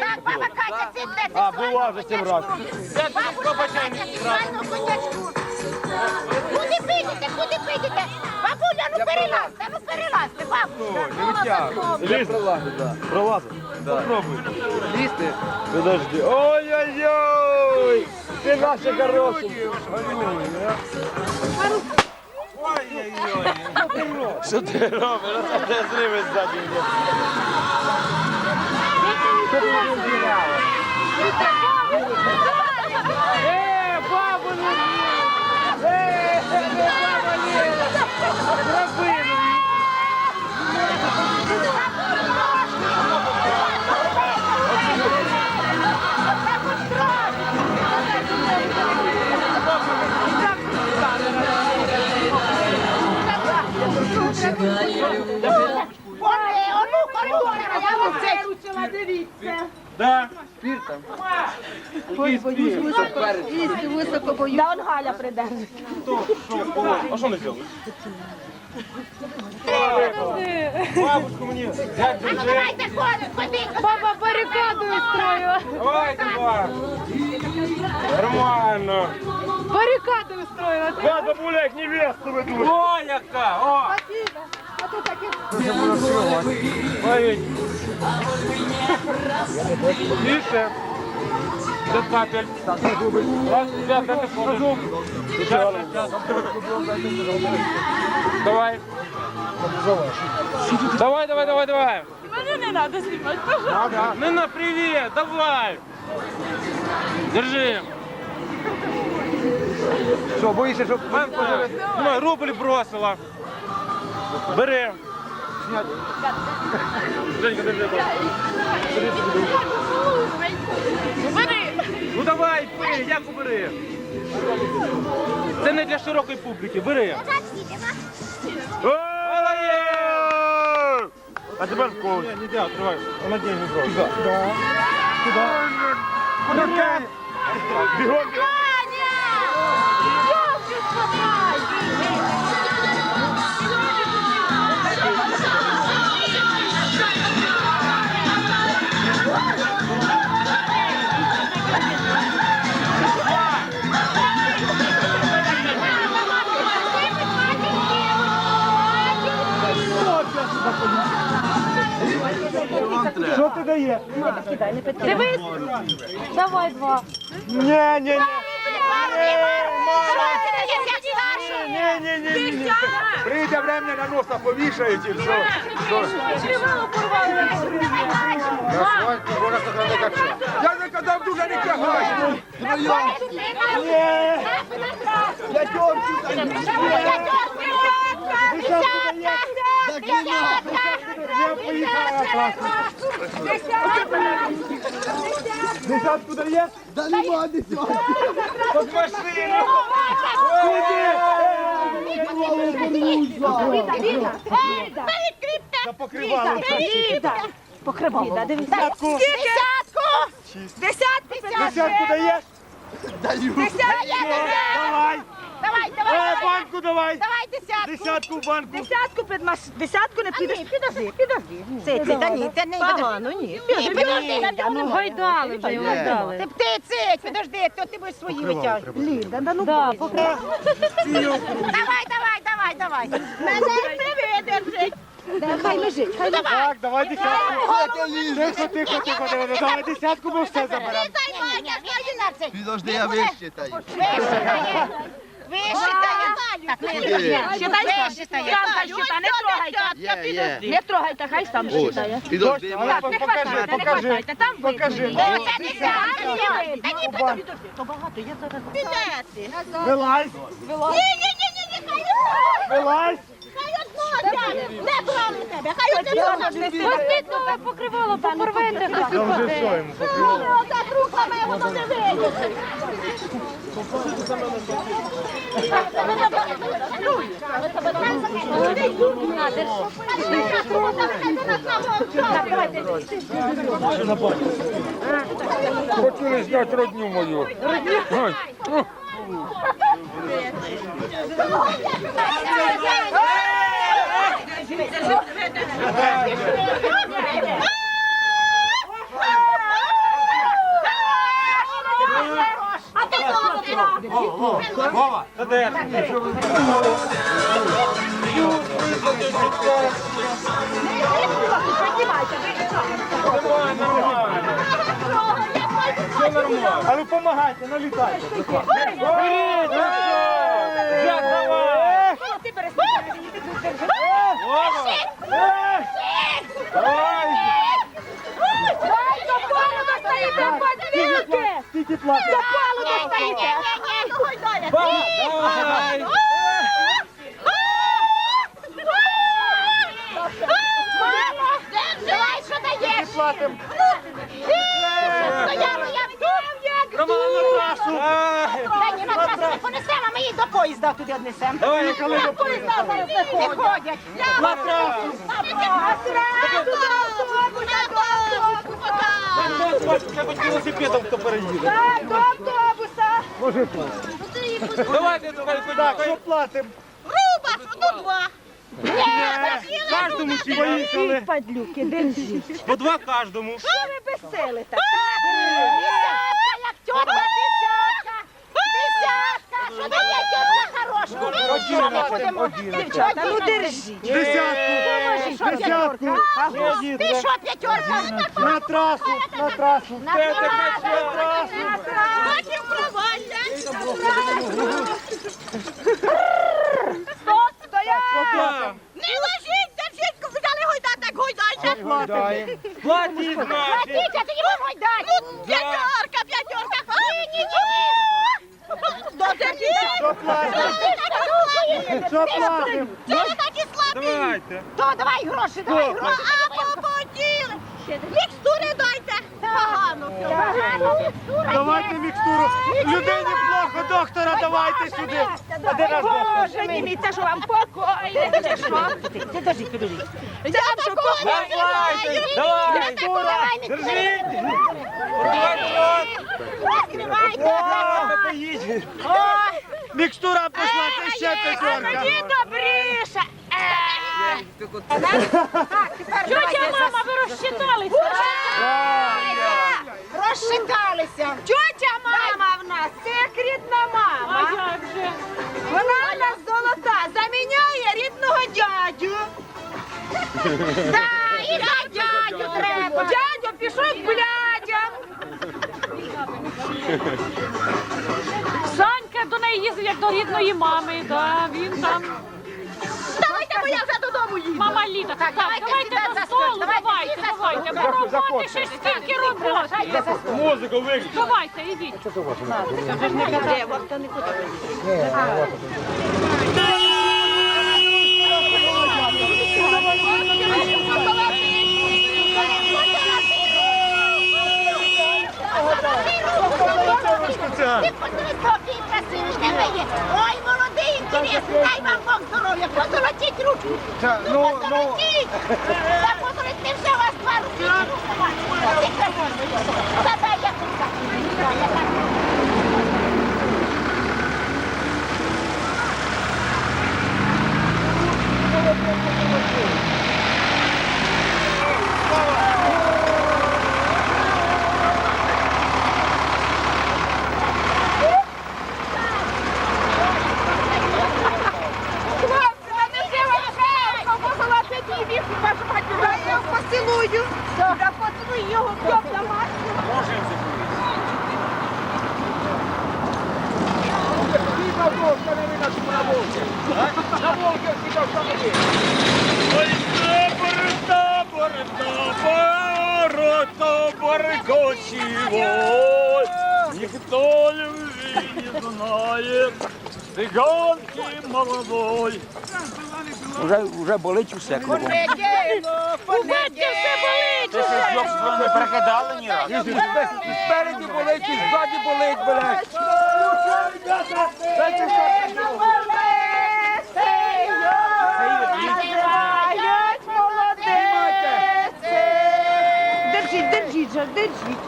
Так, баба Катя, сім десять. А, була вже сім разів. Бабушка Катя, сімейну конячку. Куди підете, куди підете? Бабуля, ну перелазьте, ну перелазьте, бабуля. Не витяг. Лізь. Пролазить? Попробуй. Лізти. Подожди. Ой-ой-ой! Ти наша хороша. Що ти робиш? А це зриви ззаді. Лізти високо боюсь. Да, он Галя придержить. А що не зробиш? Бабушку мені. А ну давайте ходимо, ходіть. Баба барикаду устроила. Давай, давай. Нормально. Барикаду устроила. Да, бабуля, як невесту ведуть. О, яка, о. Ой. Тише. Капель? Раз. Сейчас, сейчас. Давай. Давай, давай, давай, давай. Мене не надо знімати, пожалуйста. Ну на привет, давай. Держи. Що, боїшся, щоб ну, рубль бросила. Бери. Женька, держи. Бери. Ну давай, бери, як бери. Це не для широкої публіки, бери. А тепер в кого? Не, не делай, открывай. Он один не брось. Да. Туда. Куда ты? Бегом, бегом. Що ти даєш? Дивись. Давай два. Ні, ні, ні. Ні, ні, ні, ні, ні. Прийде время на носа повішають і все. Я не казав дуже не тягай. Я. Десятку даєш? Да нема десятки. Под машину. За покривало. Покривало. Десятку. Десятку! Десятку даєш? Даю. Давай. Давай, Е, давай, банку давай. давай десятку. Десятку в банку. Десятку під маш... Десятку не А підеш. ні, підожди, підожди. Це, це, та ні, це не Ага, ну ні. Ні, підожди, на цього Ну можна. гайдали вже, його гайдали. Ти підожди, то ти будеш свої витягувати. Ліда, да ну Да. Давай, давай, давай, давай. Мене не видержить. Хай лежить, хай лежить. Так, давай десятку. Тихо, тихо, тихо, тихо. Давай десятку, ми все заберемо. Займайся, одинадцять. Підожди, я вищитаю. Вишитає. Вишитає. Так, не Считай, считай, не трогайте. Є, є. Не трогайте, хай сам считає. Підожди, Точно, але покажи, хватайте, не покажи. хватайте, там видно. Покажи. О, це десятки. Та ні, підожди. То багато, я зараз. Підети. Вилазь, Ні, ні, ні, ні, ні, хай вилазь. Не брали тебе, хай нове покривало, попорвете. Я вже все йому покривав. Ну, Отак руками воно не вийде. Хотіли зняти родню мою. Ой. Вова! А ну помагайте, налітайте. Як давай! Ти е! перестань! Давай. Скільки платить? Давай. Давай, що даєш? Платим. Стояла я Роман на трасу. Та ні, на трасу не понесемо, ми її до поїзда туди однесемо. Давай, я коли до Поїзда зараз не ходять. На трасу. Хто скаже, треба велосипедом, хто переїде. До автобуса. Може, Давайте, давайте, так, що платимо? Руба, що два. Ні, Кожному чи поїхали. Падлюки, держіть. По два кожному. Що ви безселите? Десятка, як тьотка, десятка. Десятка. Що дає тьотка хорошого? Що ми будемо? Дівчата, ну держіть. Десятку. Десятку. Ти що п'ятерка? На трасу, на трасу. На трасу. Потім провалля. Стоп, стоять. Не ложіть, держіть, взяли гойдати, гойдайте. Платіть. Платіть, а тоді ви гойдайте. П'ятерка, п'ятерка. Ні, ні, ні. Додержіть. Що платимо? Що платимо? Це ви такі слабі. Давайте. То давай гроші, давай гроші. А попотіли. Мікстури дайте. Погано. Погано мікстура. Давайте мікстуру. Людині плохо, доктора, давайте сюди. Боже мій, це що вам покой? Це що? Ти держіть, підожіть. Я такого не давай, давай не Держіть. Давайте, рот. Розкривайте. Мікстура пішла, це ще п'ятерка. Мені добріше. Тетя, мама, ви розчиталися? Розшикалися. Тетя мама в нас, мама. А як же? Вона в нас золота, заміняє рідного дядю. Да, і за дядю треба. Дядя пішов блядям. До неї їздив як до рідної мами, да, він там. Давайте, бо я вже додому їду. Мама Літа, так, давайте давайте до столу, давайте давайте, бо роботи ще стільки роботи. Музику виключи. Давайте, ідіть. Ти подивись, який красивий не є. Ой, молодий, інтересний, дай вам Бог здоров'я, позолотіть руки. Ну, позолотіть. Та позолотіть, вже у вас два руки. Ти красивий. Та дай я тут так. Хлопці, а не треба шеф, позолотіть її віку, вашу матір. Я його поцілую. Я поцілую його, тьопла мать. Ой, табор, табор, табор, табор кочевой. Никто любви не знает цыганки молодой. Уже, вже болить усе кругом. Бачите, все болить. Це ж йобство не перекидали ні разу. Спереді болить і ззаді болить, блядь. Держіть, держіть же, держіть.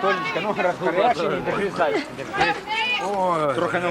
Толічка, ну розкорячені, держи зайчик. Трохи на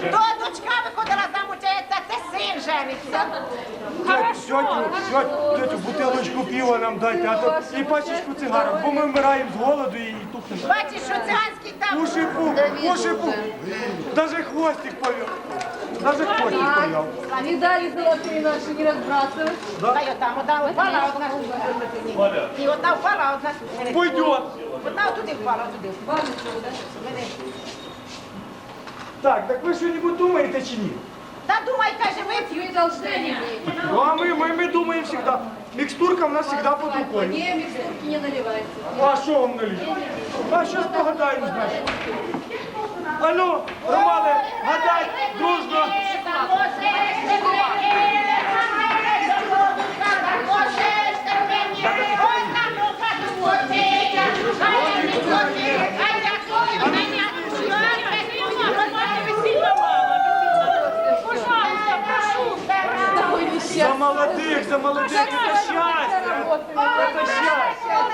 То дочка виходила замуж, це це син жениться. Тетю, тетю, бутилочку пива нам дайте, а то і пачечку цигарок, бо ми вмираємо з голоду і тухнемо. Бачиш, що циганський там. Уши пух, уши пух. Даже хвостик повел. Даже хвостик повел. Медали золотые наши не разбрасывать. Та й там одна впала, одна. І одна впала, одна. Пойдет. Одна туди впала, туди. Так, так ви що-небудь думаєте чи ні? Та думай, каже, вип'ю. и должны. Ну а ми, ми, ми думаємо завжди. Мікстурка в нас завжди під рукою. Не, микстурки не наливайте. А що вам налить? А що погадаємо, значить? А ну, Романе, гадай, дружно. За молодих, за молодих, це щастя. Це щастя.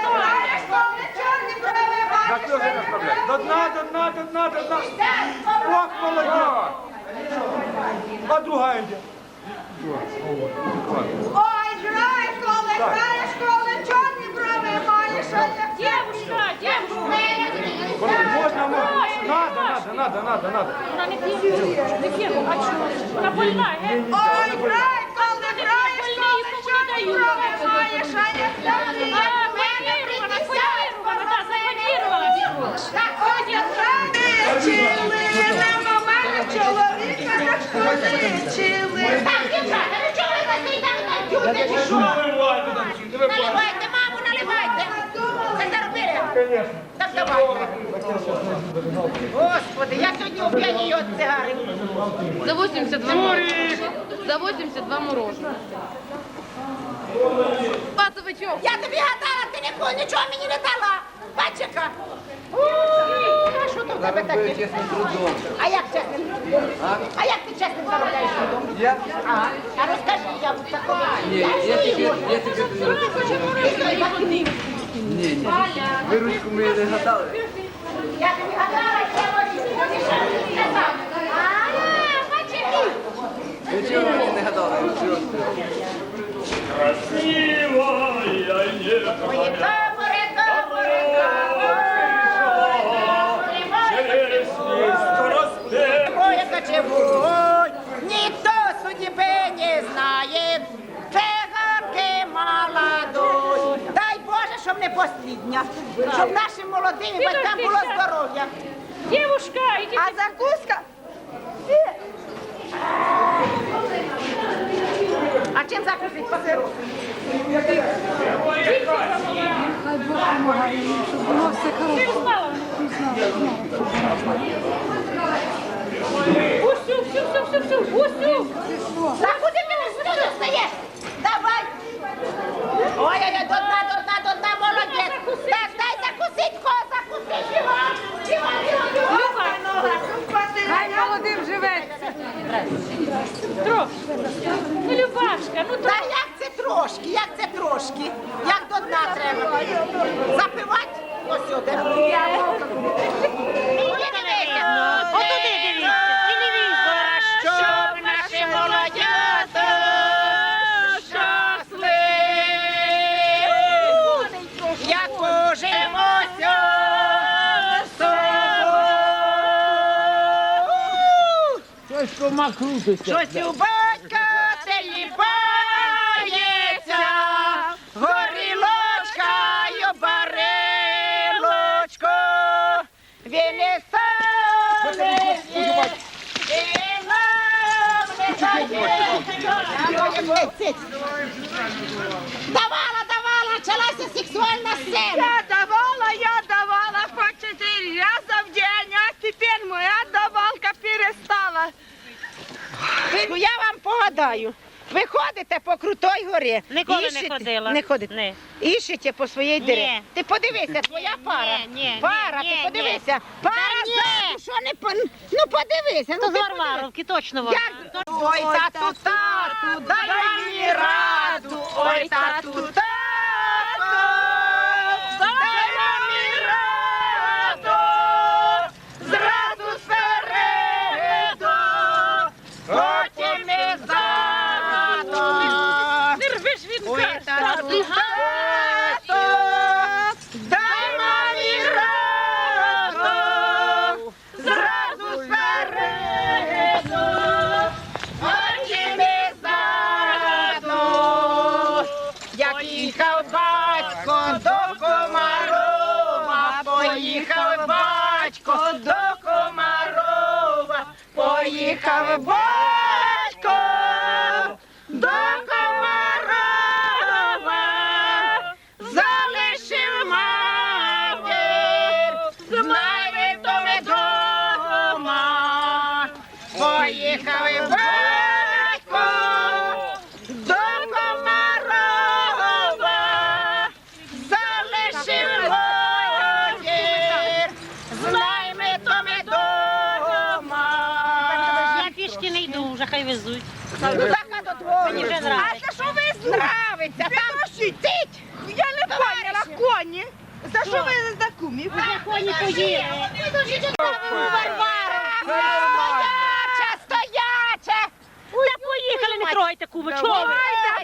На хто вже направляє? До дна, до дна, до дна, до дна. Ох, молодець. А друга йде. Ой, грай, коли граєш, коли чорні брови маєш, а як Дівушка, дівушка. Можна, можна. Надо, надо, надо, надо, надо. Вона не п'є. Не п'є, а чого? Вона больна, ге? Ой, грай, коли граєш, коли чорні брови маєш, а як А, фотірувана, фотірувана, да, зафотірувала. Так, ось я Чили, нема мене чоловіка, так позичили. Так, дівчата, ну чого ви вас не даєте? чи що? Наливайте, маму, наливайте. Це заробили? Так давайте. Господи, я сьогодні оп'янію від цигари. За 82 мороженого. За 82 мороженого. Патовичок. Я тобі гадала, ти ніколи нічого мені не дала. Бач, яка. У, А тебе таке? А як чесним? А як ти чесним заробляєш трудом? Я? А, а розкажи, я буду такого. Ні, я тепер, я тепер не розкажу. Ні, ні. Ви ручку мені не гадали? Я тобі гадала, що я можу тобі ще не сказав. А, бач, який. Ви чого не гадали? Ой, камери, камери, камери. Ой, яка чебуть, ніхто судьби не знає, циганки молодой. Дай Боже, щоб не послідня, щоб нашим молодим батькам було здоров'я. Дівушка. А закуска? А чим закусить пасиру? Ти знала? Усю, всю, всю, всю, всю, усю. Та куди ти не сюди не встаєш? Давай. Ой, ой, ой, до дна, до дна, до дна, молодець. Так, дай закусить, ко, закусить, бігом. Бігом, бігом, бігом. Хай молодим живеться. Трошки. Ну, Любашка, ну Та як це трошки, як це трошки? Як до дна треба? Запивати? Ось сюди. Куди дивися? Отуди дивіться, телевізора, щоб наші молодята щасливі, як ужимося з собою. Щось у батька теліпається, горілочка й барилочко, він не стане, він нам не дає. Давала, давала, почалася сексуальна сцена. Я давала, я давала по четыре раза в день, а теперь моя давалка перестала. Ну я вам. Ви ходите по крутій горі. Ніколи не Іщете- ходила. Не ходите. Ні. Іщете по своїй Ні. дирі. Ти подивися, твоя пара. ні, ні, пара, ні, ти ні. подивися. Пара ні. ззаду, що не по... Ну подивися, То ну з ти Варваровки, точно вона. Як? Ой, тату, тату, дай мені раду. Ой, тату, тату, дай Goodbye! Поняла. За що ви за кумів? Вже коні поїли. Варвара! Стояча, стояча! Та поїхали, не трогайте куми, чого ви?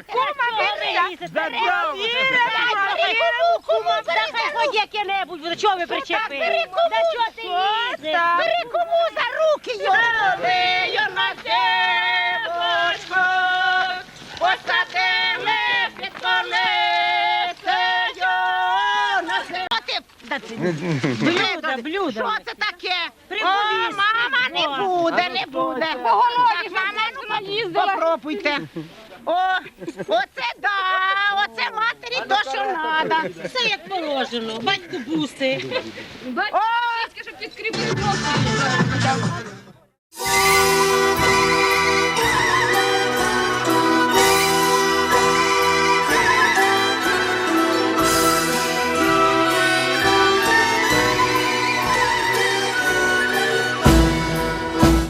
Кума, ви берися. Бери, хоч яке-небудь буде, чого ви причепили? бери кому? Бери кому за руки його! на дівочку, посадили під колесею Блюдо, блюдо. Що це таке? О, мама, не буде, не буде. По голові мама, ну попробуйте. О, оце да, оце матері то, що треба. Все як положено. Батько буси. О, щоб підкріпити.